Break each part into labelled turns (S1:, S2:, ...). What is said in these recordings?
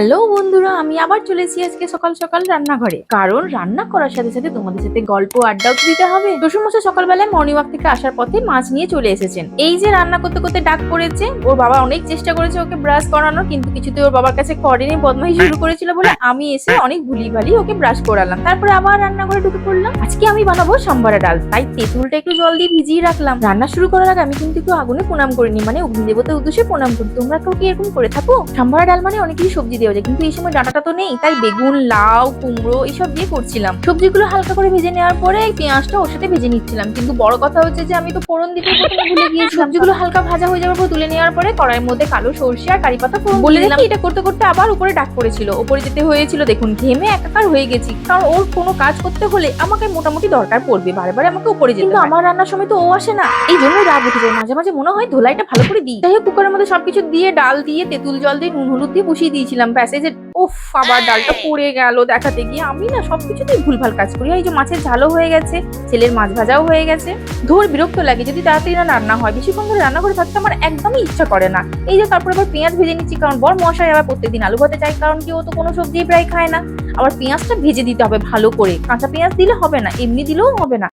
S1: Hello বন্ধুরা, আমি আবার চলেছি আজকে সকাল সকাল রান্নাঘরে। কারণ রান্না করার সাথে সাথে তোমাদের সাথে গল্প আড্ডাও দিতে হবে। শ্বশুরমশাই সকালবেলায় মর্নিং ওয়াক থেকে আসার পথে মাছ নিয়ে চলে এসেছেন। এই যে রান্না করতে করতে ডাক পড়েছে, ওর বাবা অনেক চেষ্টা করেছে ওকে ব্রাশ করানোর, কিন্তু কিছুতে ওর বাবার কাছে করেনি বদমাই শুরু করেছিল বলে আমি এসে অনেক ভুলি ভালি ওকে ব্রাশ করালাম। তারপরে আবার রান্নাঘরে ঢুকে পড়লাম। আজকে আমি বানাবো সাম্বারা ডাল। তাই তেঁতুলটা একটু জল দিয়ে ভিজিয়ে রাখলাম। রান্না শুরু করার আগে আমি কিন্তু একটু আগুনে প্রণাম করিনি মানে অগ্নি দেবতার উদ্দেশ্যে প্রণাম করি। তোমরা কেউ কি এরকম করে থাকো? সাম্বারা ডাল মানে অনেক কিছু সবজি যায়। কিন্তু এই সময় ডাঁটাটা তো নেই তাই বেগুন লাউ কুমড়ো এসব দিয়ে করছিলাম। সবজিগুলো হালকা করে ভেজে নেওয়ার পরে এই পেঁয়াজটা ওর সাথে ভেজে নিচ্ছিলাম। কিন্তু বড় কথা হচ্ছে যে আমি তো ফোড়ন দিতে প্রথমে ভুলে গিয়েছি সবজিগুলো হালকা ভাজা হয়ে যাওয়ার পর তুলে নেওয়ার পরে কড়াইয়ের মধ্যে কালো সর্ষে আর কারি পাতা ফোড়ন বলে দিলাম। এটা করতে করতে আবার উপরে ডাক পড়েছিল। উপরে যেতে হয়েছিল দেখুন ঘেমে একাকার হয়ে গেছি। কারণ ওর কোনো কাজ করতে হলে আমাকে মোটামুটি দরকার পড়বে। বারে বারে আমাকে উপরে যেতে কিন্তু আমার রান্নার সময় তো ও আসে না। এই জন্য রাগ উঠে যায়। মাঝে মাঝে মনে হয় ধোলাইটা ভালো করে দিই। যাই হোক কুকারের মধ্যে সবকিছু দিয়ে ডাল দিয়ে তেঁতুল জল দিয়ে নুন হলুদ দিয়ে বসিয়ে দিয়েছিলাম। প্যাসেজে ওফ আবার ডালটা পড়ে গেল দেখাতে গিয়ে। আমি না সবকিছুতেই ভুলভাল কাজ করি। এই যে মাছের ঝালও হয়ে গেছে ছেলের মাছ ভাজাও হয়ে গেছে। ধর বিরক্ত লাগে যদি তাড়াতাড়ি না রান্না হয় বেশিক্ষণ ধরে রান্না করে থাকতে আমার একদমই ইচ্ছা করে না। এই যে তারপরে আবার পেঁয়াজ ভেজে নিচ্ছি কারণ বর মশাই আবার প্রত্যেকদিন আলু ভাতে চাই কারণ কি ও তো কোনো সবজি প্রায় খায় না। আবার পেঁয়াজটা ভেজে দিতে হবে ভালো করে। কাঁচা পেঁয়াজ দিলে হবে না এমনি দিলেও হবে না।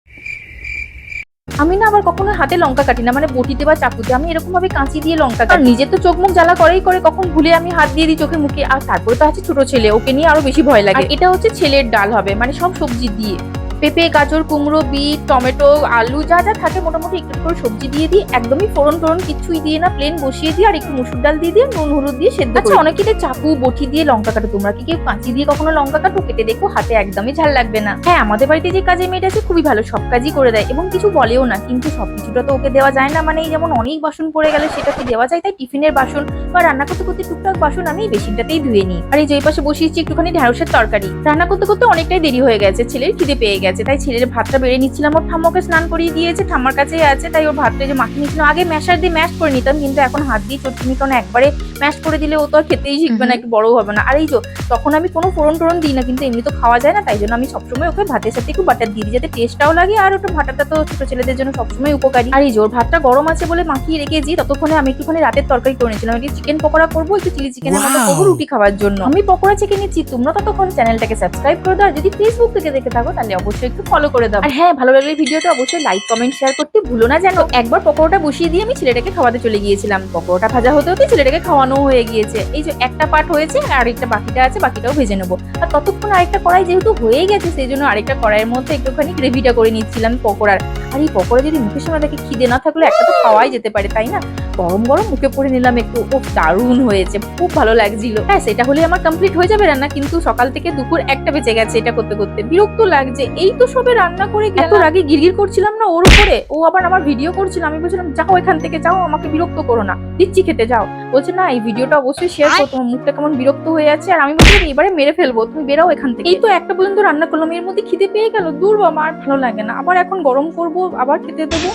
S1: আমি না আবার কখনো হাতে লঙ্কা কাটি না মানে বটিতে বা চাকুতে। আমি এরকম ভাবে কাঁচি দিয়ে লঙ্কা কাটি। নিজে তো চোখ মুখ জ্বালা করেই করে, কখন ভুলে আমি হাত দিয়ে দিই চোখে মুখে। আর তারপরে তো আছে ছোট ছেলে, ওকে নিয়ে আরও বেশি ভয় লাগে। এটা হচ্ছে ছেলের ডাল হবে মানে সব সবজি দিয়ে। পেঁপে গাজর কুমড়ো বিট টমেটো আলু যা যা থাকে মোটামুটি একটু করে সবজি দিয়ে দিই। একদমই ফোড়ন টোড়ন কিছুই দিয়ে না প্লেন বসিয়ে দিই আর একটু মুসুর ডাল দিয়ে দিয়ে নুন হলুদ দিয়ে সেদ্ধ আচ্ছা অনেকে চাকু বটি দিয়ে লঙ্কা কাটো। তোমরা কি কেউ কাঁচি দিয়ে কখনো লঙ্কা কাটো? কেটে দেখো হাতে একদমই ঝাল লাগবে না। হ্যাঁ আমাদের বাড়িতে যে কাজের মেয়েটা আছে খুবই ভালো সব কাজই করে দেয় এবং কিছু বলেও না কিন্তু সব কিছুটা তো ওকে দেওয়া যায় না। মানে এই যেমন অনেক বাসন পড়ে গেলে সেটাকে দেওয়া যায়? তাই টিফিনের বাসন বা রান্না করতে করতে টুকটাক বাসন আমি এই বেসিনটাতেই ধুয়ে নিই। আর এই যে পাশে বসিয়েছি একটুখানি ঢ্যাঁড়সের তরকারি। রান্না করতে করতে অনেকটাই দেরি হয়ে গেছে ছেলের খিদে পেয়ে গেছে। তাই ছেলের ভাতটা বেড়ে নিচ্ছিলাম। ওর ঠাম্মাকে স্নান করিয়ে দিয়েছে ঠাম্মার কাছেই আছে তাই ওর ভাতটা যে মাখিয়ে নিচ্ছিল আগে ম্যাশার দিয়ে ম্যাশ করে নিতাম কিন্তু এখন হাত দিয়ে চটনি কারণ একবারে ম্যাশ করে দিলে ও তো আর খেতেই শিখবে না একটু বড় হবে না। আর এই তো তখন আমি কোনো ফোড়ন টোড়ন দিই না কিন্তু এমনি তো খাওয়া যায় না তাই জন্য আমি সবসময় ওকে ভাতের সাথে একটু বাটার দিয়ে দিই, যাতে টেস্টটাও লাগে আর ওটা ভাটাটা তো ছোট ছেলেদের জন্য সবসময় উপকারী। আর এই ওর ভাতটা গরম আছে বলে মাখিয়ে রেখেছি ততক্ষণে আমি একটুখানি রাতের তরকারি করে নিয়েছিলাম। একটু চিকেন পকোড়া করব একটু চিলি চিকেনের মতো করব রুটি খাওয়ার জন্য। আমি পকোড়া চিকেন নিচ্ছি তোমরা ততক্ষণ চ্যানেলটাকে সাবস্ক্রাইব করে দাও আর যদি ফেসবুক থেকে দেখে থাকো তাহলে অবশ্যই একটু ফলো করে দাও। আর হ্যাঁ ভালো লাগলে ভিডিওটা অবশ্যই লাইক কমেন্ট শেয়ার করতে ভুলো না। যেন একবার পকোড়াটা বসিয়ে দিয়ে আমি ছেলেটাকে খাওয়াতে চলে গিয়েছিলাম। পকোড়াটা ভাজা হতে হতে ছেলেটাকে খাওয়ানো হয়ে গিয়েছে। এই যে একটা পার্ট হয়েছে আর আরেকটা বাকিটা আছে, বাকিটাও ভেজে নেব। আর ততক্ষণ আরেকটা কড়াই যেহেতু হয়ে গেছে, সেই জন্য আরেকটা কড়াইয়ের মধ্যে একটুখানি গ্রেভিটা করে নিচ্ছিলাম পকোড়ার। আর এই পকোড়া যদি মুখের সময় দেখে খিদে না থাকলে, একটা তো খাওয়াই যেতে পারে, তাই না? গরম গরম মুখে পরে নিলাম একটু ও দারুণ হয়েছে খুব ভালো লাগছিল। হ্যাঁ সেটা হলে আমার কমপ্লিট হয়ে যাবে রান্না কিন্তু সকাল থেকে দুপুর একটা বেঁচে গেছে এটা করতে করতে। বিরক্ত লাগছে এই তো সবে রান্না করে গেল আগে গিরগির করছিলাম না ওর উপরে? ও আবার আমার ভিডিও করছিল আমি বলছিলাম যাও এখান থেকে যাও আমাকে বিরক্ত করো না দিচ্ছি খেতে যাও। বলছে না এই ভিডিওটা অবশ্যই শেয়ার করো তোমার মুখটা কেমন বিরক্ত হয়ে আছে। আর আমি বলছিলাম এবারে মেরে ফেলব তুমি বেরাও এখান থেকে। এই তো একটা পর্যন্ত রান্না করলাম এর মধ্যে খিদে পেয়ে গেল দূর বাবা আর ভালো লাগে না। আবার এখন গরম করব আবার খেতে দেবো।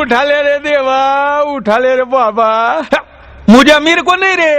S2: উঠালে রে দেবা উঠালে রে बाबा. मुजामीर कोण नाही रे.